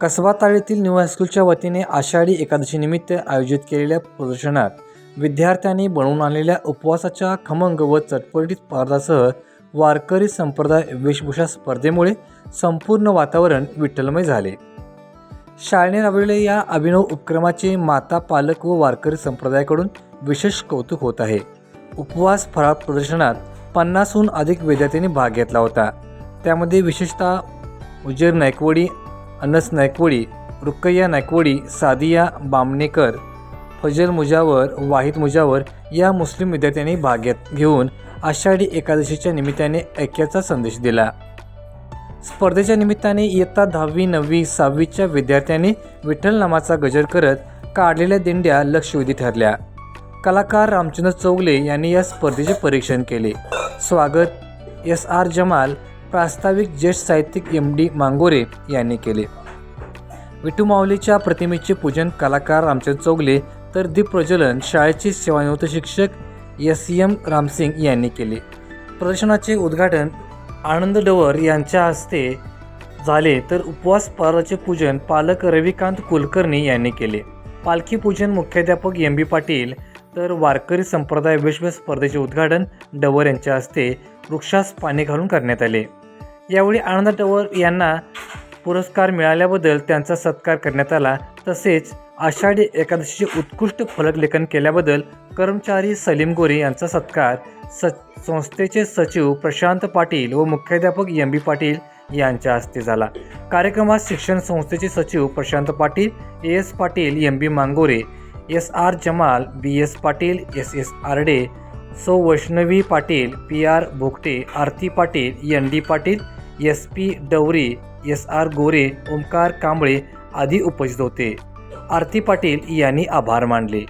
Kasba ताळीतील new हायस्कूलच्या वतीने आषाढी एकादशीनिमित्त आयोजित केलेल्या प्रदर्शनात विद्यार्थ्यांनी बनवून आणलेल्या उपवासाच्या खमंग व चटपटीत पदार्थासह वारकरी संप्रदाय वेशभूषा स्पर्धेमुळे संपूर्ण वातावरण विठ्ठलमय झाले. शाळेने राबवलेल्या या अभिनव उपक्रमाचे माता पालक व वारकरी संप्रदायाकडून विशेष कौतुक होत आहे. उपवास फराळ प्रदर्शनात पन्नासहून अधिक विद्यार्थ्यांनी भाग घेतला होता. त्यामध्ये विशेषतः उजेर नायकवडी अनस नायकवडी रुक्कय्या नायकवडी सादिया बामणेकर फजल मुजावर वाहिद मुजावर या मुस्लिम विद्यार्थ्यांनी भाग घेत घेऊन आषाढी एकादशीच्या निमित्ताने ऐक्याचा संदेश दिला. स्पर्धेच्या निमित्ताने इयत्ता दहावी नववी सहावीच्या विद्यार्थ्यांनी विठ्ठल नामाचा गजर करत काढलेल्या दिंड्या लक्षवेधी ठरल्या. कलाकार रामचंद्र चौगले यांनी या स्पर्धेचे परीक्षण केले. स्वागत एस आर जमाल प्रास्ताविक ज्येष्ठ साहित्यिक एम डी मांगोरे यांनी केले. विठू माऊलीच्या प्रतिमेचे पूजन कलाकार रामचंद्र चौगले तर दीपप्रज्वलन शाळेचे सेवानिवृत्त शिक्षक एस एम रामसिंग यांनी केले. प्रदर्शनाचे उद्घाटन आनंद डवर यांच्या हस्ते झाले तर उपवास पाराचे पूजन पालक रविकांत कुलकर्णी यांनी केले. पालखी पूजन मुख्याध्यापक एम बी पाटील तर वारकरी संप्रदाय विश्व स्पर्धेचे उद्घाटन डवर यांच्या हस्ते वृक्षास पाणी घालून करण्यात आले. यावेळी आनंद डवर यांना पुरस्कार मिळाल्याबद्दल त्यांचा सत्कार करण्यात आला. तसेच आषाढी एकादशीचे उत्कृष्ट फलकलेखन केल्याबद्दल कर्मचारी सलीम गोरे यांचा सत्कार स संस्थेचे सचिव प्रशांत पाटील व मुख्याध्यापक एम बी पाटील यांच्या हस्ते झाला. कार्यक्रमात शिक्षण संस्थेचे सचिव Prashant Patil A S Patil M B Mangore S R Jamal B S Patil S S Arde सौ Vaishnavi Patil P R Bhogate Aarti Patil N D Patil S P Dawre S R Gore Omkar Kamble आदी उपस्थित होते. आरती पाटील यांनी आभार मानले.